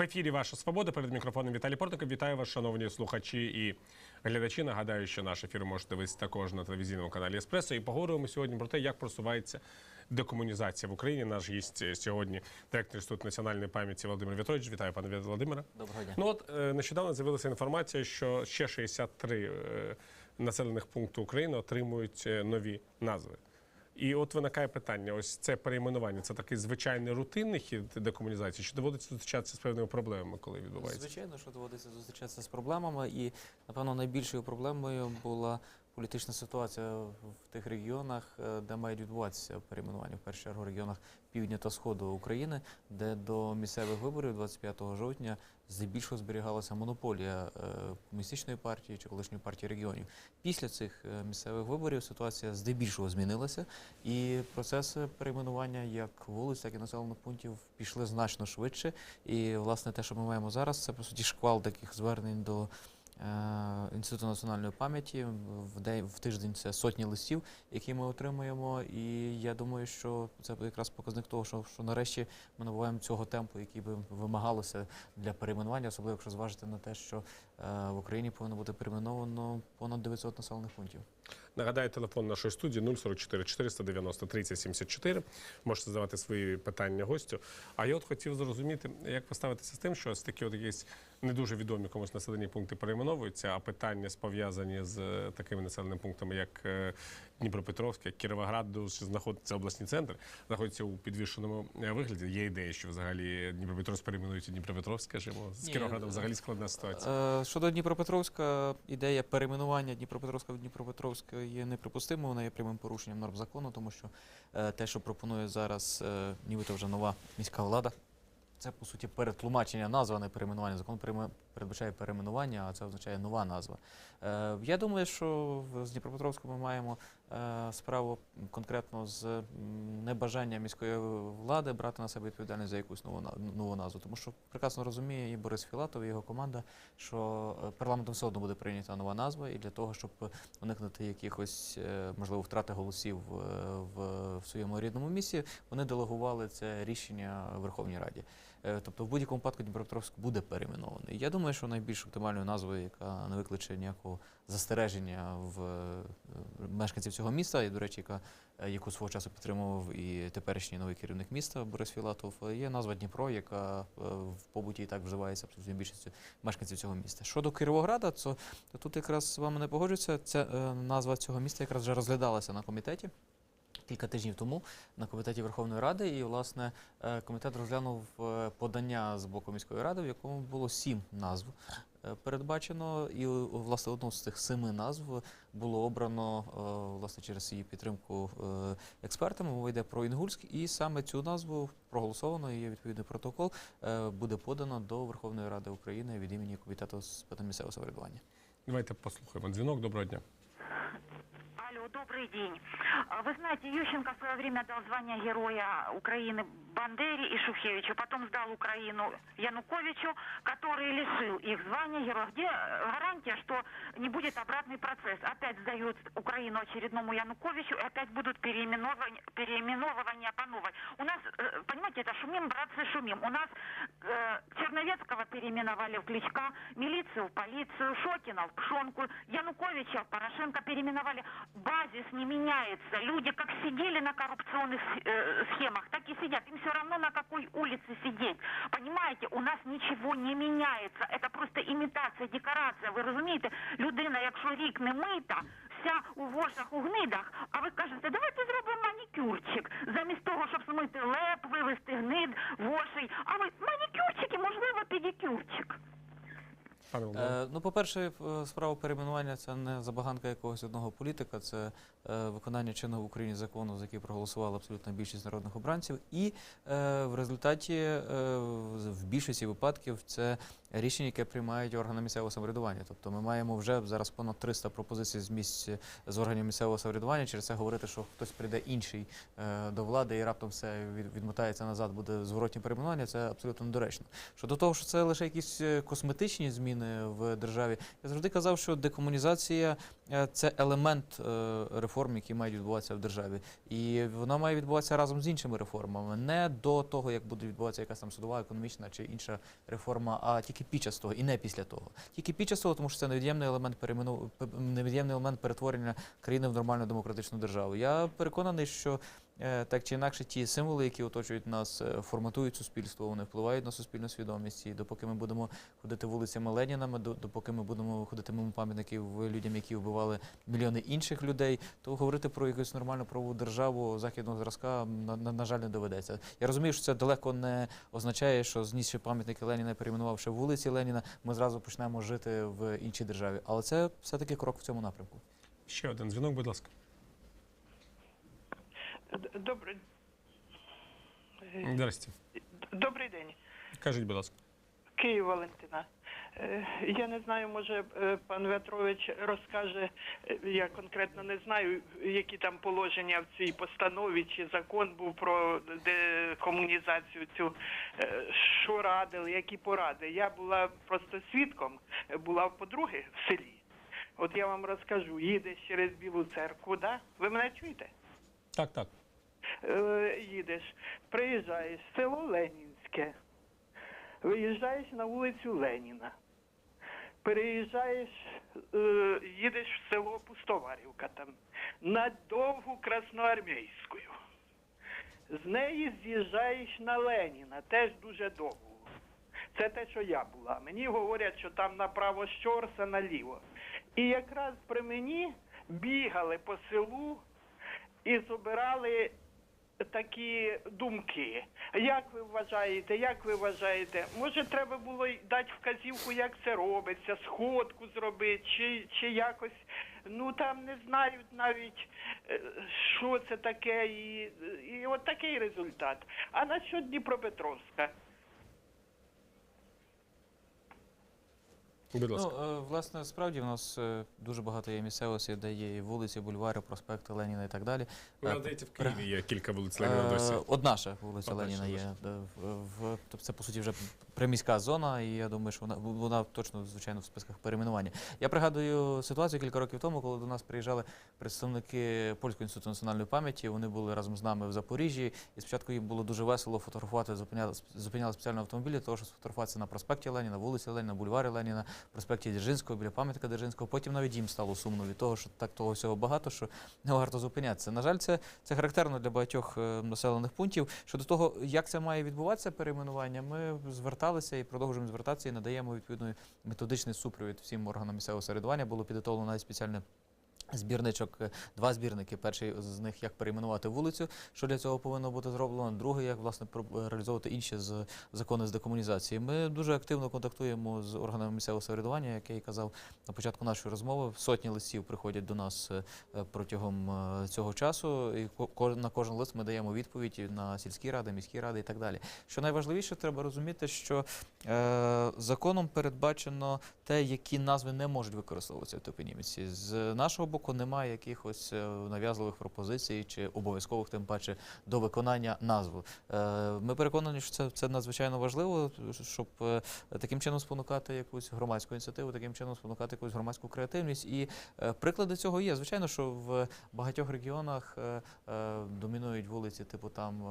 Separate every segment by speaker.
Speaker 1: В ефірі Ваша Свобода перед мікрофоном Віталій Портников. Вітаю вас, шановні слухачі і глядачі. Нагадаю, що наш ефір можете дивитися також на телевізійному каналі Еспресо. І поговоримо сьогодні про те, як просувається декомунізація в Україні. Наш гість е, сьогодні директор інституту національної пам'яті Володимир Вітрович. Вітаю, пане Володимире.
Speaker 2: Доброго дня.
Speaker 1: Ну от е, нещодавно з'явилася інформація, що ще 63 е, населених пункту України отримують нові назви. І от виникає питання: ось це перейменування, це такий звичайний рутинний хід декомунізації, чи доводиться зустрічатися з певними проблемами, коли відбувається?
Speaker 2: Звичайно, що доводиться зустрічатися з проблемами, і напевно найбільшою проблемою була політична ситуація в тих регіонах, е, де мають відбуватися перейменування, в першу чергу регіонах півдня та сходу України, де до місцевих виборів 25 жовтня здебільшого зберігалася монополія е, комуністичної партії чи колишньої партії регіонів. Після цих е, місцевих виборів ситуація здебільшого змінилася, і процеси перейменування як вулиць, так і населених пунктів пішли значно швидше. І власне те, що ми маємо зараз, це по суті шквал таких звернень до. Е, Інституту національної пам'яті в день в тиждень це сотні листів, які ми отримуємо. І я думаю, що це якраз показник того, що, що нарешті ми набуваємо цього темпу, який би вимагалося для перейменування, особливо якщо зважити на те, що в Україні повинно бути перейменовано понад 900 населених пунктів.
Speaker 1: Нагадаю, телефон нашої студії 044 490 30 74. Можете задавати свої питання гостю. А я от хотів зрозуміти, як ви ставитеся з тим, що ось такі от якісь не дуже відомі комусь населені пункти перейменовуються, а питання пов'язані з е, такими населеними пунктами, як е, Дніпропетровськ, як Кіровоград, де знаходиться обласні центри, знаходяться у підвішеному е, вигляді. Є ідея, що взагалі Дніпропетровськ перейменується Дніпропетровськ, скажімо. З Кіровоградом
Speaker 2: е,
Speaker 1: взагалі складна ситуація.
Speaker 2: Е, Щодо Дніпропетровська, ідея перейменування Дніпропетровська в Дніпропетровськ є неприпустимою, вона є прямим порушенням норм закону, тому що те, що пропонує зараз нібито вже нова міська влада, це по суті перетлумачення назви, а не перейменування. Закон перейме- передбачає перейменування, а це означає нова назва. Е, Я думаю, що в- з Дніпропетровськом ми маємо е, справу конкретно з небажанням міської влади брати на себе відповідальність за якусь нову, нову назву. Тому що прекрасно розуміє і Борис Філатов, і його команда, що е, парламентом все одно буде прийнята нова назва, і для того, щоб уникнути якихось, е, можливо, втрати голосів е, в, в своєму рідному місті, вони делегували це рішення Верховній Раді. Е, Тобто, в будь-якому випадку Дніпропетровськ буде перейменований. Я думаю, що найбільш оптимальною назвою, яка не викличе ніякого застереження в е, мешканців цього міста, і, до речі, яка, е, яку свого часу підтримував і теперішній новий керівник міста Борис Філатов, є назва Дніпро, яка в побуті і так вживається абсолютно більшістю мешканців цього міста. Щодо Кіровограда, то, тут якраз з вами не погоджуюся. Ця назва цього міста якраз вже розглядалася на комітеті. Кілька тижнів тому на комітеті Верховної Ради, і власне е, комітет розглянув е, подання з боку міської ради, в якому було сім назв е, передбачено, і власне одну з цих семи назв було обрано власне через її підтримку експертами. Мова йде про Інгульськ, і саме цю назву проголосовано. Є відповідний протокол буде подано до Верховної Ради України від імені комітету з питань місцевого самоврядування.
Speaker 1: Давайте послухаємо дзвінок. Доброго дня.
Speaker 3: Алло, добрый день. А, Вы знаете, Ющенко в свое время дал звание Героя Украины Бандере и Шухевичу, потом сдал Украину Януковичу, который лишил их звания Героя. Где э, гарантия, что не будет обратный процесс? Опять сдают Украину очередному Януковичу, и опять будут переименования, переименовывания по новой. У нас, э, понимаете, это шумим, братцы, шумим. У нас э, Черновецкого переименовали в Кличка, милицию в полицию, Шокина в Пшонку, Януковича в Порошенко переименовали. Базис не меняется. Люди как сидели на коррупционных э, схемах, так и сидят. Им все равно на какой улице сидеть. Понимаете, у нас ничего не меняется. Это просто имитация, декорація. Ви розумієте, людина, якщо рік не мита, вся у вошах, у гнидах, а ви кажете, давайте зробимо манікюрчик. Замість того, щоб смити леп, вивести гнид, вошей. А ви манікюрчик і, можливо, педикюрчик.
Speaker 2: Е, ну, по-перше, е, справа перейменування це не забаганка якогось одного політика, це е, виконання чинного в Україні закону, за який проголосувала абсолютна більшість народних обранців. І е, в результаті, е, в більшості випадків, це рішення, яке приймають органи місцевого самоврядування. Тобто ми маємо вже зараз понад 300 пропозицій з місць з органів місцевого самоврядування. Через це говорити, що хтось прийде інший е, до влади і раптом все від- відмотається назад, буде зворотні перейменування. Це абсолютно недоречно. Щодо того, що це лише якісь е, косметичні зміни в державі, я завжди казав, що декомунізація е, це елемент реформ, які мають відбуватися в державі, і вона має відбуватися разом з іншими реформами, не до того, як буде відбуватися якась там судова, економічна чи інша реформа, а тільки під час того і не після того. Тільки під час того, тому що це невід'ємний елемент переймену... п- невід'ємний елемент перетворення країни в нормальну демократичну державу. Я переконаний, що так чи інакше ті символи, які оточують нас, е, форматують суспільство, вони впливають на суспільну свідомість. І допоки ми будемо ходити вулицями Леніна, до- допоки ми будемо ходити мимо пам'ятників людям, які вбивали мільйони інших людей, то говорити про якусь нормальну правову державу західного зразка на, на, на жаль не доведеться. Я розумію, що це далеко не означає, що знісши пам'ятники Леніна, перейменувавши вулиці Леніна, ми зразу почнемо жити в іншій державі. Але це все-таки крок в цьому напрямку.
Speaker 1: Ще один дзвінок, будь ласка.
Speaker 4: Добрий,
Speaker 1: Здрасте.
Speaker 4: добрий день.
Speaker 1: Кажіть, будь ласка.
Speaker 4: Київ Валентина. Е, Я не знаю, може е, пан Вятрович розкаже. е, Я конкретно не знаю, які там положення в цій постанові, чи закон був про декомунізацію цю. Що радили, які поради. Я була просто свідком, була в подруги в селі. От я вам розкажу, їдеш через Білу церкву, да? Ви мене чуєте?
Speaker 1: Так, так.
Speaker 4: Е, їдеш, приїжджаєш в село Ленінське, виїжджаєш на вулицю Леніна, переїжджаєш, е, їдеш в село Пустоварівка там, на довгу Красноармійську. З неї з'їжджаєш на Леніна, теж дуже довго. Це те, що я була. Мені говорять, що там направо щорса, наліво. І якраз при мені бігали по селу і збирали такі думки. Як ви вважаєте, як ви вважаєте? Може, треба було дати вказівку, як це робиться, сходку зробити, чи, чи якось, ну там не знають навіть, е, що це таке, і, і от такий результат. А на що Дніпропетровська.
Speaker 1: Будь ласка.
Speaker 2: Ну, е, власне, справді в нас е, дуже багато є місцевості, де є і вулиці, бульвари, проспекти Леніна і так далі.
Speaker 1: Ви
Speaker 2: Е,
Speaker 1: надаєте в Києві є кілька вулиць Леніна
Speaker 2: Е,
Speaker 1: досі.
Speaker 2: Одна ще вулиця
Speaker 1: Одна
Speaker 2: Леніна
Speaker 1: ще
Speaker 2: є. де В, в, тобто це, по суті, вже приміська зона, і я думаю, що вона, вона точно, звичайно, в списках перейменування. Я пригадую ситуацію кілька років тому, коли до нас приїжджали представники Польського інституту національної пам'яті. Вони були разом з нами в Запоріжжі, і спочатку їм було дуже весело фотографувати, зупиняли, зупиняли спеціальні автомобілі, того, щоб сфотографуватися на проспекті Леніна, вулиці Леніна, бульварі Леніна, проспекті Дзержинського, біля пам'ятника Дзержинського. Потім навіть їм стало сумно від того, що так того всього багато, що не варто зупинятися. На жаль, це, це характерно для багатьох е, населених пунктів. Щодо того, як це має відбуватися перейменування, ми зверталися і продовжуємо звертатися і надаємо відповідний методичний супровід всім органам місцевого середування. Було підготовлено навіть спеціальне. Збірничок, е, два збірники. Перший з них як перейменувати вулицю, що для цього повинно бути зроблено. Другий як власне про- реалізовувати інші з закони з декомунізації. Ми дуже активно контактуємо з органами місцевого самоврядування, як я і казав на початку нашої розмови. Сотні листів приходять до нас е, е, протягом е, цього часу. І на кожен лист ми даємо відповідь на сільські ради, міські ради і так далі. Що найважливіше, треба розуміти, що е, законом передбачено те, які назви не можуть використовуватися в топоніміці. З нашого боку немає якихось е, нав'язливих пропозицій чи обов'язкових, тим паче, до виконання назв. Е, Ми переконані, що це, це надзвичайно важливо, щоб е, таким чином спонукати якусь громадську ініціативу, таким чином спонукати якусь громадську креативність. І приклади цього є. Звичайно, що в багатьох регіонах домінують вулиці, типу там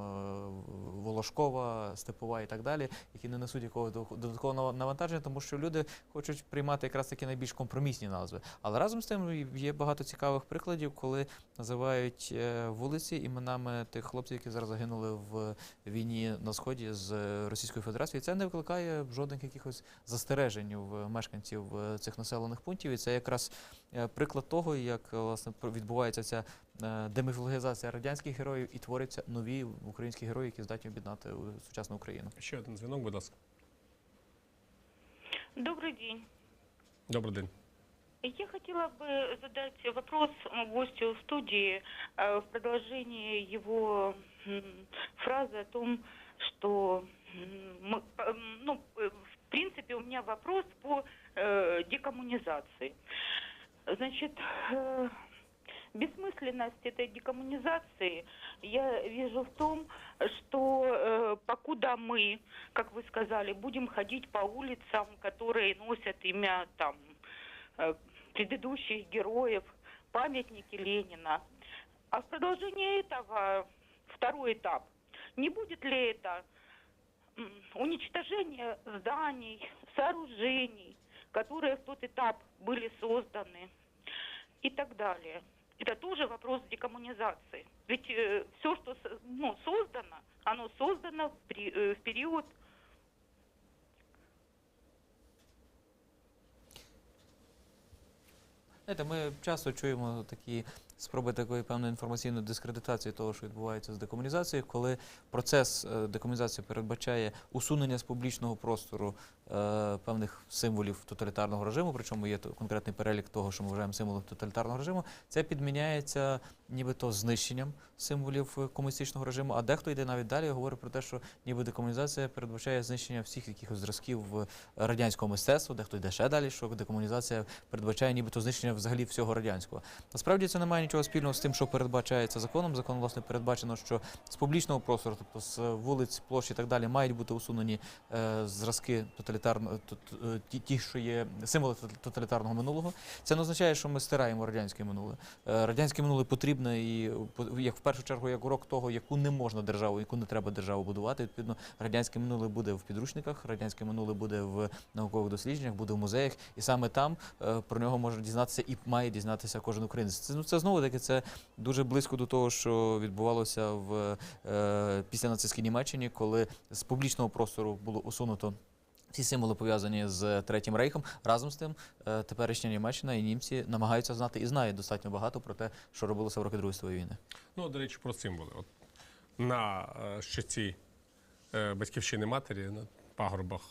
Speaker 2: Волошкова, Степова і так далі, які не несуть якогось додаткового навантаження, тому що люди хочуть приймати якраз такі найбільш компромісні назви. Але разом з тим є багато цікавих прикладів, коли називають е, вулиці іменами тих хлопців, які зараз загинули в війні на сході з Російською Федерацією. Це не викликає жодних якихось застережень в мешканців е, цих населених пунктів. І це якраз е, приклад того, як власне відбувається ця деміфологізація радянських героїв і творяться нові українські герої, які здатні об'єднати сучасну Україну.
Speaker 1: Ще один дзвінок, будь ласка.
Speaker 5: Добрый день.
Speaker 1: Добрий день.
Speaker 5: Я хотела бы задать вопрос гостю студии э, в продолжении его фразы о том, что ну, э, в принципе, у меня вопрос по э, декоммунизации. Значит, бессмысленность этой декоммунизации я вижу в том, что э, покуда мы, как вы сказали, будем ходить по улицам, которые носят имя там предыдущих героев, памятники Ленина, а в продолжении этого второй этап. Не будет ли это уничтожение зданий, сооружений, которые в тот этап были созданы и так далее? Это тоже вопрос декоммунизации. Ведь все, что ну, создано, оно создано при- э, в период
Speaker 2: Знаєте, ми часто чуємо такі спроби такої певної інформаційної дискредитації того, що відбувається з декомунізацією, коли процес е, декомунізації передбачає усунення з публічного простору е, певних символів тоталітарного режиму, причому є конкретний перелік того, що ми вважаємо символом тоталітарного режиму, це підміняється нібито знищенням символів комуністичного режиму, а дехто йде навіть далі і говорить про те, що ніби декомунізація передбачає знищення всіх якихось зразків радянського мистецтва, дехто йде ще далі, що декомунізація передбачає нібито знищення взагалі всього радянського. Насправді це не має нічого спільного з тим, що передбачається законом. Законом власне передбачено, що з публічного простору, тобто з вулиць, площ і так далі, мають бути усунені е, зразки тоталітарного тот- е, ті, ті, що є символи тоталітарного минулого. Це не означає, що ми стираємо радянське минуле. Е, радянське минуле потрібне і як в першу чергу як урок того, яку не можна державу, яку не треба державу будувати. Відповідно, радянське минуле буде в підручниках, радянське минуле буде в наукових дослідженнях, буде в музеях, і саме там е, про нього може дізнатися і має дізнатися кожен українець. Це ну це знову таки це дуже близько до того, що відбувалося в е, після нацистській Німеччині, коли з публічного простору було усунуто. Всі символи пов'язані з Третім рейхом. Разом з тим, е, теперішня Німеччина і німці намагаються знати і знають достатньо багато про те, що робилося в роки Другої світової війни.
Speaker 1: Ну, до речі, про символи. От на е, щоці е, батьківщини матері на пагорбах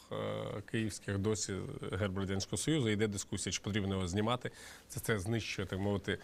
Speaker 1: київських досі герб Радянського Союзу йде дискусія, чи потрібно його знімати. Це це знищує, так мовити,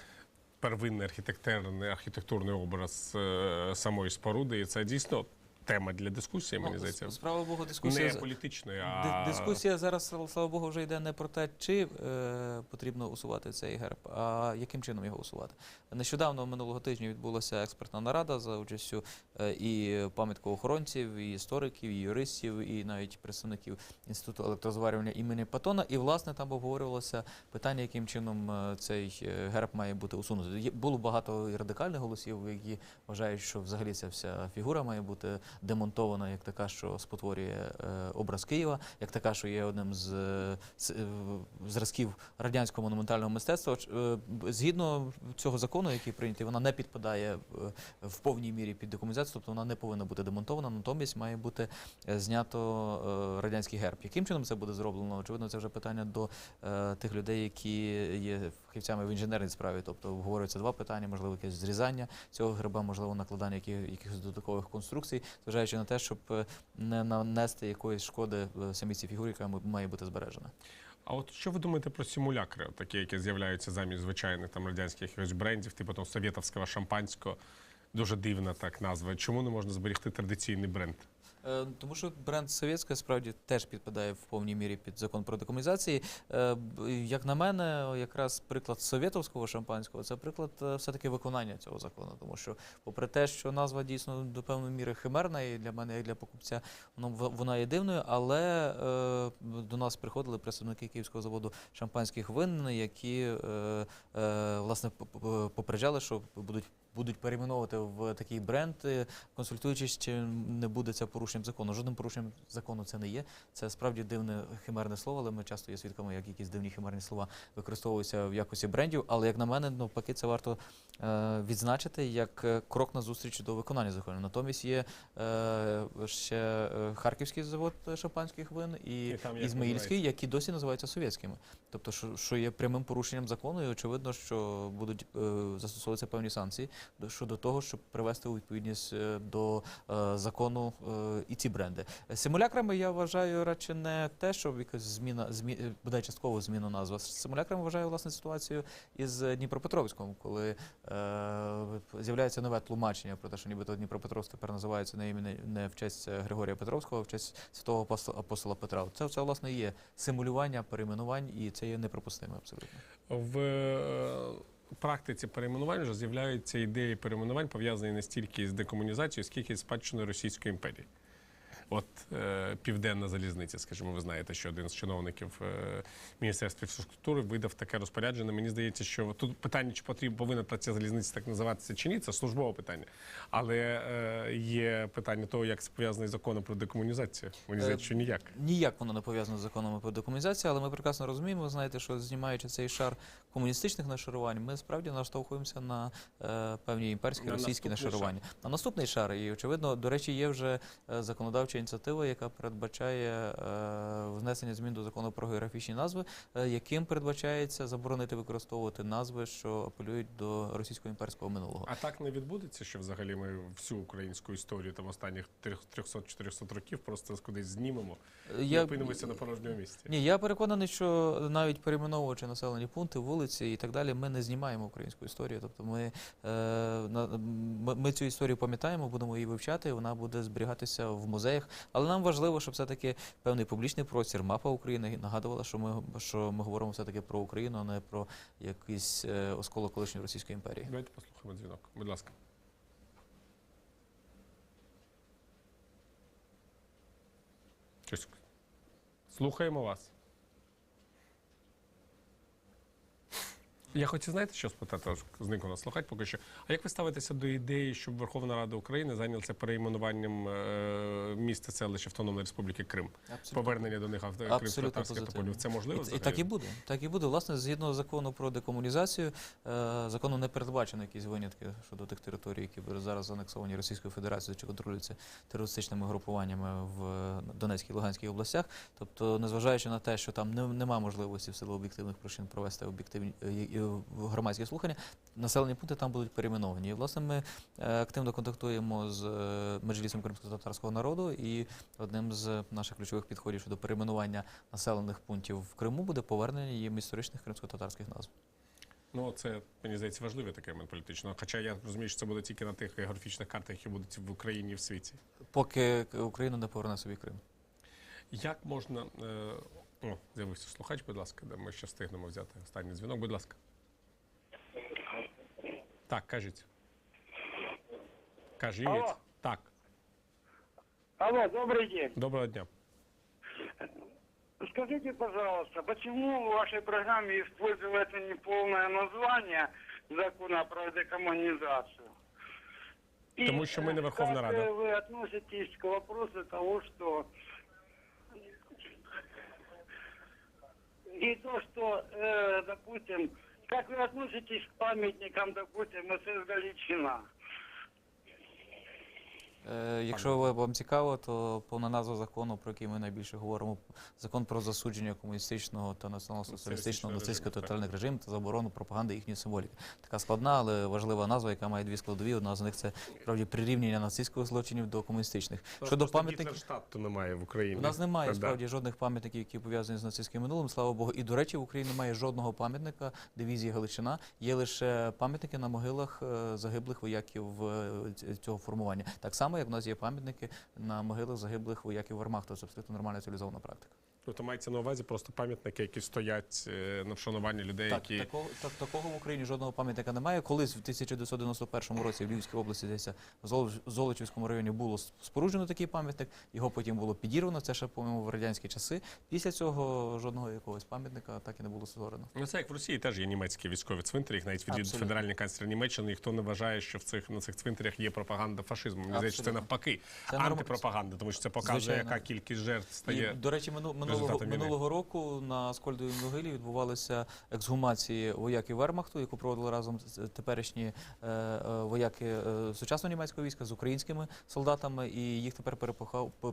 Speaker 1: первинний архітектурний, архітектурний образ е, самої споруди. І це дійсно тема для дискусії, мені
Speaker 2: Ну,
Speaker 1: здається.
Speaker 2: Справа Богу, дискусія
Speaker 1: Не політичної, а
Speaker 2: Дискусія зараз, слава- Богу, вже йде не про те, чи е, потрібно усувати цей герб, а яким чином його усувати. Нещодавно минулого тижня відбулася експертна нарада за участю е, і пам'яткоохоронців, і істориків, і юристів, і навіть представників інституту електрозварювання імені Патона. І власне там обговорювалося питання, яким чином е, цей е, герб має бути усунутий. Було багато і радикальних голосів, які вважають, що взагалі ця вся фігура має бути демонтована як така, що спотворює е, образ Києва, як така, що є одним з е, е, зразків радянського монументального мистецтва. Згідно цього закону, який прийнятий, вона не підпадає в повній мірі під декомунізацію, тобто вона не повинна бути демонтована, натомість має бути знято радянський герб. Яким чином це буде зроблено? Очевидно, це вже питання до тих людей, які є фахівцями в інженерній справі. Тобто обговорюються два питання, можливо, якесь зрізання цього герба, можливо, накладання яких- якихось додаткових конструкцій, зважаючи на те, щоб е, не нанести якоїсь шкоди е, самій цій фігурі, яка має бути збережена.
Speaker 1: А от що ви думаєте про симулякри, такі, які з'являються замість звичайних там радянських якихось брендів, типу там совєтовського шампанського? Дуже дивна так назва. Чому не можна зберегти традиційний бренд?
Speaker 2: Е, Тому що бренд совєтська справді теж підпадає в повній мірі під закон про декомунізації. Е, Як на мене, якраз приклад совєтовського шампанського це приклад е, все-таки виконання цього закону. Тому що, попри те, що назва дійсно до певної міри химерна, і для мене, як для покупця, в- вона є дивною, але до нас приходили представники Київського заводу шампанських вин, які власне попереджали, що будуть. Будуть перейменовувати в такий бренд, е, консультуючись, чи не буде це порушенням закону. Жодним порушенням закону це не є. Це справді дивне химерне слово, але ми часто є свідками, як якісь дивні химерні слова використовуються в якості брендів. Але як на мене, навпаки, це варто е, відзначити як е, крок на зустріч до виконання закону. Натомість є ще Харківський завод шампанських вин І Ізмаїльський, які досі називаються совєтськими. Тобто, що, що є прямим порушенням закону, і очевидно, що будуть е, застосовуватися певні санкції. до- щодо того, щоб привести у відповідність е, до е, закону е, і ці бренди. Симулякрами я вважаю радше не те, що якась зміна, змі, е, бодай частково зміну назви. Симулякрами вважаю власне ситуацію із Дніпропетровськом, коли е, з'являється нове тлумачення про те, що нібито Дніпропетровськ тепер називається не, імені- не в честь е, Григорія Петровського, а в честь святого апостола Петра. Це, це власне є симулювання перейменувань, і це є неприпустимо абсолютно.
Speaker 1: В е, практиці перейменувань вже з'являються ідеї перейменувань, пов'язані не стільки з декомунізацією, скільки з спадщиною Російської імперії. От е, південна залізниця, скажімо, ви знаєте, що один з чиновників е, Міністерства інфраструктури видав таке розпорядження. Мені здається, що тут питання, чи потрібно повинна ця залізниця так називатися чи ні, це службове питання. Але е, є питання того, як це пов'язано із законом про декомунізацію. Мені
Speaker 2: Е,
Speaker 1: здається, що ніяк.
Speaker 2: Ніяк воно не пов'язано з законами про декомунізацію, але ми прекрасно розуміємо, ви знаєте, що знімаючи цей шар комуністичних нашарувань, ми справді наштовхуємося на е, певні імперські
Speaker 1: На
Speaker 2: російські нашарування. На наступний шар, і очевидно, до речі, є вже е, законодавча ініціатива, яка передбачає е, внесення змін до закону про географічні назви, е, яким передбачається заборонити використовувати назви, що апелюють до російського імперського минулого.
Speaker 1: А так не відбудеться, що взагалі ми всю українську історію там останніх 300-400 років просто кудись знімемо і
Speaker 2: Я-
Speaker 1: опинимося на порожньому місці.
Speaker 2: Ні, я переконаний, що навіть перейменовуючи населені пункти, вулиці і так далі, ми не знімаємо українську історію. Тобто ми, е, ми, ми цю історію пам'ятаємо, будемо її вивчати, вона буде зберігатися в музеях. Але нам важливо, щоб все-таки певний публічний простір, мапа України нагадувала, що ми, що ми говоримо все-таки про Україну, а не про якийсь е, осколок колишньої Російської імперії.
Speaker 1: Давайте послухаємо дзвінок. Будь ласка. Слухаємо вас. Я хотів, знаєте, що спитати, ось зник нас слухать поки що. А як ви ставитеся до ідеї, щоб Верховна Рада України зайнялася перейменуванням е, міста селища Автономної Республіки Крим? Повернення до них авто-
Speaker 2: Абсолютно
Speaker 1: кримськотатарських тополів. Це можливо?
Speaker 2: І, і так і буде. Так і буде. Власне, згідно закону про декомунізацію, е, закону не передбачено якісь винятки щодо тих територій, які зараз анексовані Російською Федерацією чи контролюються терористичними групуваннями в е, Донецькій і Луганській областях. Тобто, незважаючи на те, що там не, нема можливості в силу об'єктивних причин провести об'єктивні е, громадські слухання, населені пункти там будуть перейменовані. І власне ми е, активно контактуємо з меджлісом кримсько-татарського народу, і одним з наших ключових підходів щодо перейменування населених пунктів в Криму буде повернення їм історичних кримсько-татарських назв.
Speaker 1: Ну, це мені здається важливий такий момент політично. Хоча я розумію, що це буде тільки на тих географічних картах, які будуть в Україні і в світі.
Speaker 2: Поки Україна не поверне собі Крим.
Speaker 1: Як можна. Е, о, з'явився слухач, будь ласка, де ми ще встигнемо взяти останній дзвінок. Будь ласка. Так, кажіть. Кажіть.
Speaker 6: Алло.
Speaker 1: Так,
Speaker 6: Алло, добрый день.
Speaker 1: доброго дня.
Speaker 6: Скажите, пожалуйста, почему в вашей программе используется неполное название закона про декоммунизацию? И,
Speaker 1: Потому что мы не
Speaker 6: э,
Speaker 1: Верховная
Speaker 6: как,
Speaker 1: Рада.
Speaker 6: вы относитесь к вопросу того, что и то, что, э, допустим, как вы относитесь к памятникам, допустим, СС Галичина?
Speaker 2: Е, якщо вам цікаво, то повна назва закону, про який ми найбільше говоримо, закон про засудження комуністичного та націонал-соціалістичного нацистського тотальних режимів та заборону пропаганди їхньої символіки. Така складна, але важлива назва, яка має дві складові. Одна з них це справді прирівняння нацистських злочинів до комуністичних. Щодо пам'ятників.
Speaker 1: штату немає в Україні.
Speaker 2: У нас немає справді жодних пам'ятників, які пов'язані з нацистським минулим. Слава Богу. І до речі, в Україні немає жодного пам'ятника дивізії Галичина. Є лише пам'ятники на могилах е, загиблих вояків е, цього формування. Так само, як в нас є пам'ятники на могилах загиблих вояків Вермахту. Це абсолютно нормальна цивілізована практика.
Speaker 1: Тобто мається на увазі просто пам'ятники, які стоять е, на вшануванні людей,
Speaker 2: Так,
Speaker 1: які.
Speaker 2: такого, так, такого в Україні жодного пам'ятника немає. Колись в 1991 році в Львівській області, десь в Золоч- Золочівському районі було споруджено такий пам'ятник, його потім було підірвано. Це ще, по-моєму, в радянські часи. Після цього жодного якогось пам'ятника так і не було створено.
Speaker 1: Ну, це як в Росії теж є німецькі військові цвинтарі, їх навіть відвідують
Speaker 2: Абсолютно.
Speaker 1: федеральний канцлер Німеччини. Ніхто не вважає, що в цих на цих цвинтарях є пропаганда фашизму. Мені здається, це навпаки
Speaker 2: Це
Speaker 1: антипропаганда, тому що це показує,
Speaker 2: Звичайно.
Speaker 1: яка кількість жертв
Speaker 2: І,
Speaker 1: стає.
Speaker 2: до речі, мину, минулого минулого, року на Скольдовій могилі відбувалися ексгумації вояків Вермахту, яку проводили разом теперішні е, е, вояки е, сучасного німецького війська з українськими солдатами, і їх тепер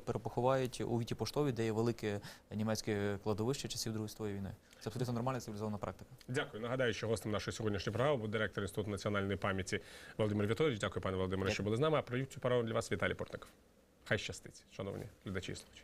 Speaker 2: перепоховають у Віті Поштові, де є велике німецьке кладовище часів Другої світової війни. Це абсолютно нормальна цивілізована практика.
Speaker 1: Дякую. Нагадаю, що гостем нашої сьогоднішньої програми був директор Інституту національної пам'яті Володимир Вітович. Дякую, пане Володимире, що були з нами. А провів цю програму для вас Віталій Портников. Хай щастить, шановні глядачі і слухачі.